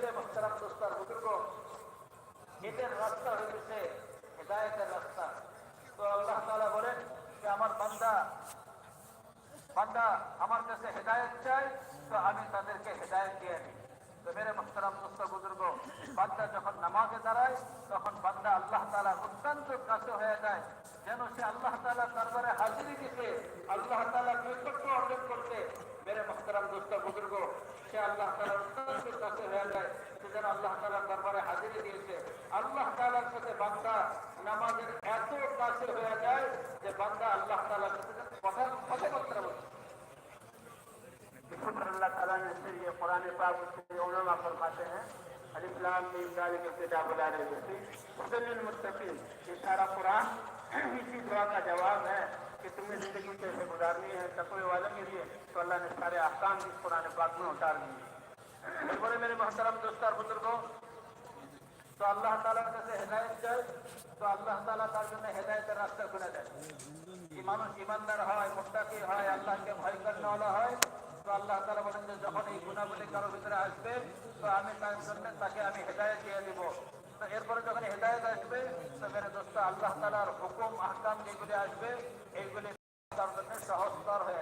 মেরে মোহতারাম দোস্তার বুজুর্গ এদের রাস্তা হয়েছে হেদায়তের রাস্তা তো আল্লাহ তাআলা বলেন যে আমার বান্দা বান্দা আমার কাছে হেদায়ত চাই তো আমি তাদেরকে হেদায়ত দিয়ে দিই তো মেরে মোহতারাম দোস্ত বুজুর্গ বান্দা যখন নামাজে দাঁড়ায় তখন বান্দা আল্লাহ তালা অত্যন্ত কাছে হয়ে যায় যেন সে আল্লাহ তালা দরবারে হাজিরি দিতে আল্লাহ তালা নৈকট্য অর্জন করতে মেরে মোহতারাম দোস্ত বুজুর্গ সে আল্লাহ তালা যেন আল্লাহ তালার দরবারে হাজিরি দিয়েছে আল্লাহ তালার সাথে বান্দা নামাজের এত কাছে হয়ে যায় যে বান্দা আল্লাহ তালার সাথে কথা কথাবার্তা বলছে शुक्र अल्लाह ताला ने फिर ये कुरान पाक उसके उलमा फरमाते हैं अलिफ्लाम में जालिक किताब ला रहे थे हुदल मुत्तकीन ये सारा कुरान इसी दुआ का जवाब है कि तुम्हें जिंदगी कैसे गुजारनी है तकवे वालों के लिए तो अल्लाह ने सारे अहकाम इस कुरान पाक में उतार दिए এরপরে মেরে মহতারাম দোস্তার বুজুর্গ তো আল্লাহ তালার কাছে হেদায়ত চাই, তো আল্লাহ তালা তার জন্য হেদায়তের রাস্তা খুলে দেয়। কি মানুষ ইমানদার হয়, মোত্তাকি হয়, আল্লাহকে ভয় করেওয়ালা হয়, তো আল্লাহ তালা বলেন যে যখন এই গুণাগুলি কারও ভিতরে আসবে, তো আমি তার জন্য তাকে আমি হেদায়ত দিয়ে দিব। তো এরপরে যখন হেদায়ত আসবে, তো মেরে দোস্ত, আল্লাহ তালার হুকুম, আহকাম যেগুলি আসবে, এইগুলি তার জন্য সহজতর হয়ে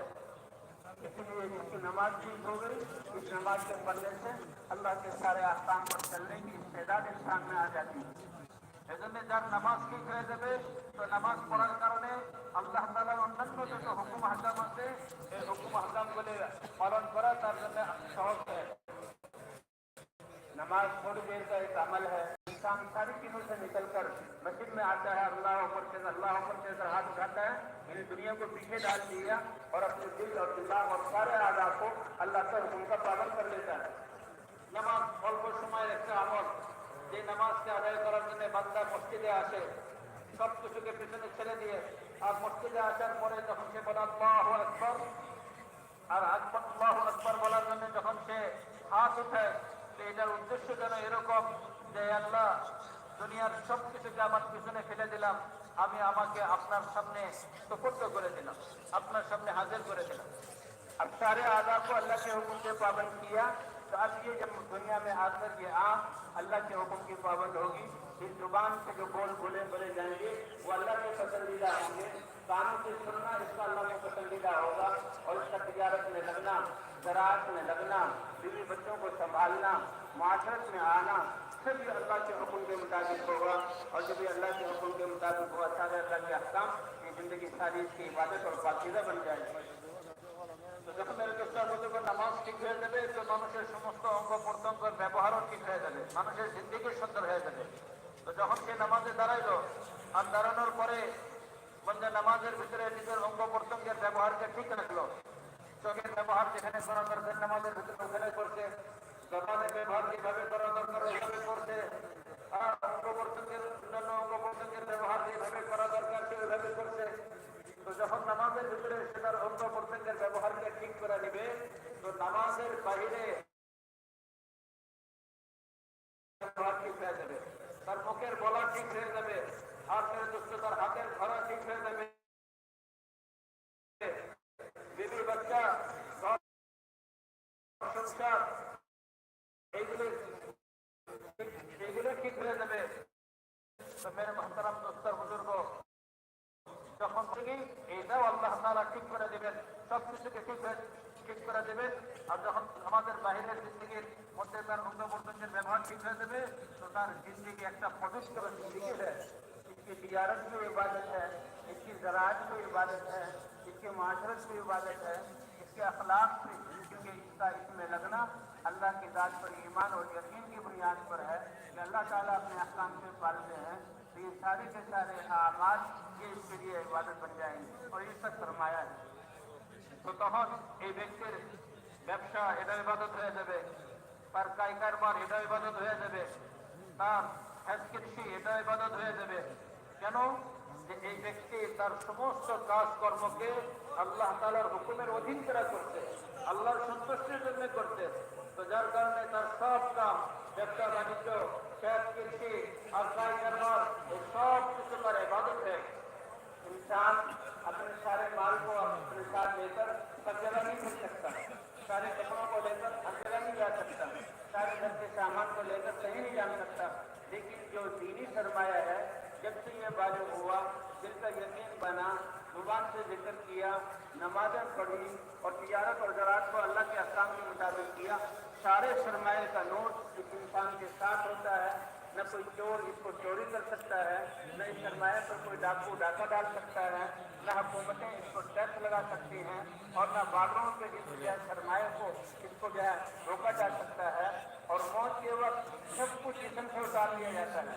इसलिए जिसकी नमाज ठीक हो गई इस नमाज के पढ़ने से अल्लाह के सारे अहकाम पर चलने की इस्तेदाद इंसान में आ जाती है এজন্য যার নামাজ ঠিক হয়ে যাবে তো নামাজ পড়ার কারণে আল্লাহ তালার অন্যান্য যত হুকুম হাকাম আছে এই হুকুম হাকামগুলি পালন করা তার জন্য সহজ হয়ে যায়। नमाज थोड़ी देर का एक अमल है इंसान सारी चीजों से निकलकर मस्जिद में आता है अल्लाह ऊपर से अल्लाह ऊपर से अगर हाथ उठाता है इन दुनिया को पीछे डाल दिया और अपने दिल और दिमाग और सारे आजाद को अल्लाह का हुक्म का पालन कर लेता है নামাজ অল্প সময়ের একটা আমল যে নামাজকে আদায় করার জন্য বান্দা মসজিদে আসে সব কিছুকে পিছনে ছেড়ে দিয়ে আর মসজিদে আসার পরে যখন সে বলে আল্লাহ আকবর আর আকবর আল্লাহ আকবর বলার জন্য যখন সে হাত উঠায় তো এটার উদ্দেশ্য যেন এরকম যে আল্লাহ দুনিয়ার সব কিছুকে আমার পিছনে ফেলে দিলাম আমি আমাকে আপনার সামনে সুপর্দ করে দিলাম আপনার সামনে হাজির করে দিলাম अब सारे आजा को अल्लाह के हुक्म से पाबंद किया तो अब ये जब दुनिया में आकर ये आँख अल्लाह के हुक्म की पाबंद होगी इस जुबान से जो बोल बोले बोले जाएंगे वो अल्लाह के पसंदीदा होंगे कानों से सुनना इसका अल्लाह को पसंदीदा होगा और इसका तजारत में लगना जरात में लगना बीवी बच्चों को संभालना माशरत में आना सब ये अल्लाह के हुक्म के मुताबिक होगा और जब ये अल्लाह के हुक्म के मुताबिक हुआ सारे अल्लाह के अहकाम ये जिंदगी सारी इसकी इबादत और पाकिदा बन जाएगी তো যখন এর চেষ্টা করতে করে নামাজ ঠিক হয়ে যাবে তো মানুষের সমস্ত অঙ্গ প্রত্যঙ্গের ব্যবহারও ঠিক হয়ে যাবে মানুষের জিন্দিগি সুন্দর হয়ে যাবে তো যখন সে নামাজে দাঁড়াইলো আর দাঁড়ানোর পরে বন্ধে নামাজের ভিতরে নিজের অঙ্গ প্রত্যঙ্গের ব্যবহারকে ঠিক রাখলো চোখের ব্যবহার যেখানে করা দরকার নামাজের ভিতরে ওখানে করছে জবানের ব্যবহার যেভাবে করা সে তার ব্যবহারকে ঠিক করে নিবে। তো নামাজের বাহিরে ঠিক হয়ে যাবে। তার মুখের বলা ঠিক হয়ে যাবে। আর মেরে তার হাতের ধরা ঠিক হয়ে যাবে। বিবি বাচ্চা সংসার এইগুলো এইগুলো ঠিক হয়ে যাবে। তো মেরে মহতারাম দোস্তার বুজুর্গ যখন থেকে এটাও আল্লাহ তাআলা ঠিক করে দেবেন সব কিছুকে ঠিক হয়ে ঠিক করে দেবেন আর যখন আমাদের বাহিরের জিন্দগির মধ্যে তার অঙ্গ প্রত্যঙ্গের ব্যবহার ঠিক হয়ে যাবে তো তার জিন্দগি একটা পবিত্র জিন্দগি है इसकी तिजारत भी इबादत है इसकी ज़रात भी इबादत है इसकी माशरत भी इबादत है इसके अखलाक भी क्योंकि इसका इसमें लगना अल्लाह की ज़ात पर ईमान और यकीन की बुनियाद पर है कि अल्लाह ताला अपने अहकाम से पालते हैं तो ये सारे के सारे आमाज ये इसके लिए इबादत बन जाएंगे और ये सब फरमाया है তো তখন এই ব্যক্তির ব্যবসা এটা ইবাদত হয়ে যাবে তার কাই কারবার এটা ইবাদত হয়ে যাবে তার হ্যাজ কৃষি এটা ইবাদত হয়ে যাবে কেন যে এই ব্যক্তি তার সমস্ত কাজ কর্মকে আল্লাহ তালার হুকুমের অধীন করা করছে আল্লাহর সন্তুষ্টির জন্য করছে তো যার কারণে তার সব কাম ব্যবসা বাণিজ্য হ্যাজ কৃষি আর কাই কারবার এই সব কিছু তার ইবাদত হয়ে গেছে। इंसान अपने सारे माल को अपने साथ लेकर सब जगह नहीं घूम सकता सारे कपड़ों को लेकर हर जगह नहीं जा सकता सारे घर के सामान को लेकर कहीं नहीं जा सकता लेकिन जो दीनी सरमाया है जब से ये वाजिब हुआ दिल का यकीन बना जुबान से जिक्र किया नमाजें पढ़ी और तिजारत और ज़रात को अल्लाह के अहकाम के मुताबिक किया सारे सरमाए का नोट इस इंसान के साथ होता है न कोई चोर इसको चोरी कर सकता है, न इस सरमाए पर कोई डाकू डाका डाल सकता है, न हुकूमतें इसको टैक्स लगा सकती हैं और न बागरों इस जो है सरमाए को इसको जो है रोका जा सकता है और मौत के वक्त सब कुछ जिसम से उतार लिया जाता है।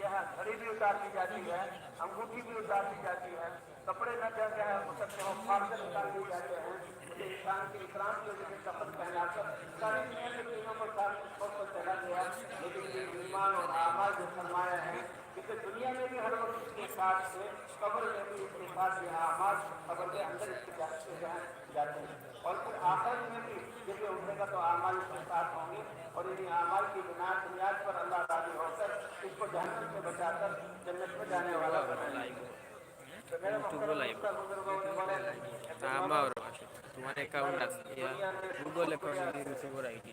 यहाँ घड़ी भी उतार दी जाती है, अंगूठी भी उतार दी जाती है, कपड़े न जो है हो फाड़ उतार दिए जाते हैं। मुझे इंसान के इकराम की वजह से पहनाकर सारी दुनिया के चीज़ों को साथ चला गया लेकिन ये ईमान और आमाल जो फरमाया है क्योंकि दुनिया में भी हर वक्त इसके साथ से कब्र में भी इसके साथ ये आमाल कब्र के अंदर इसके जाते हैं और फिर आखिर में भी जब ये उठेगा तो आमाल इसके साथ होंगे और इन्हीं आमाल की बुनियाद बुनियाद पर अल्लाह राज़ी होकर इसको जहन्नम से बचाकर जन्नत में जाने वाला बनाएँगे तो তোমার অ্যাকাউন্ট আছে গুগল অ্যাকাউন্ট দিয়ে দিছে ওরা আইডি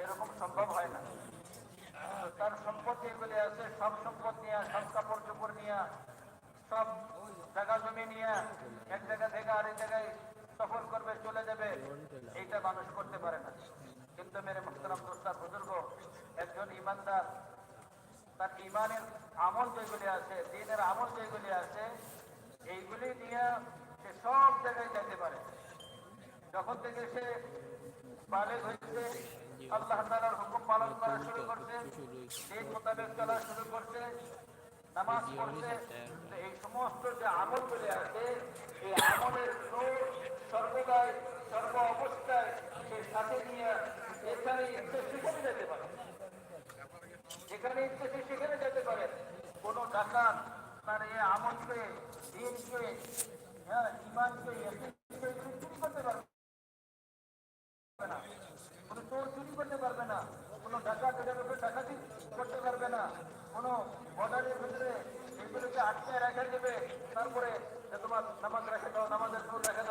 এরকম সম্ভব হয় না তার সম্পদ যেগুলি আছে সব সম্পদ নিয়ে সব কাপড় চোপড় নিয়ে সব জায়গা জমি নিয়ে, এক জায়গা থেকে আরেক জায়গায় সফর করবে চলে যাবে এইটা মানুষ করতে পারে না। কিন্তু মেরে মুখতারাম দোস্তার বুজুর্গ একজন ইমানদার, তার ইমানের আমল যেগুলি আছে, দিনের আমল যেগুলি আছে, এইগুলি নিয়ে সে সব জায়গায় যেতে পারে। যখন থেকে সে বালেগ হয়েছে আল্লাহ তালার হুকুম পালন করা শুরু করছে দিন মোতাবেক চলা শুরু করছে, নামাজ পড়ছে এই সমস্ত যে আমলগুলি আছে, এই আমলের নূর সর্বদাই সর্ব অবস্থায় সে সাথে নিয়ে এখানে ইচ্ছে সেখানে যেতে পারে। যেখানে ইচ্ছে সে সেখানে যেতে পারে। কোনো ডাকাত তার এই আমলকে, দিনকে হ্যাঁ চুরি কোনো চোর চুরি করতে পারবে না। কোনো ডাকাত এটার উপরে ডাকাতি পারবে না। কোনো বর্ডারের ভিতরে এগুলোকে আটকে রেখে দেবে। তারপরে তোমার নামাজ রেখে দাও, নামাজের রেখে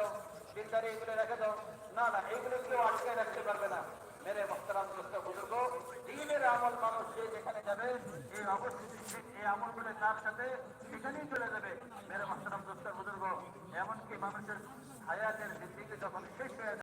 দাও এগুলো রেখে দাও। না না, এগুলো কেউ আটকে রাখতে পারবে না। মেরে মোহতারাম দোস্ত বুজুর্গ দিনের আমল মানুষ যে যেখানে যাবে, এই অবস্থিতি এই আমলগুলো তার সাথে সেখানেই চলে যাবে। মেরে মোহতারাম দোস্ত বুজুর্গ এমনকি মানুষের হায়াতের জিন্দিগি যখন শেষ হয়ে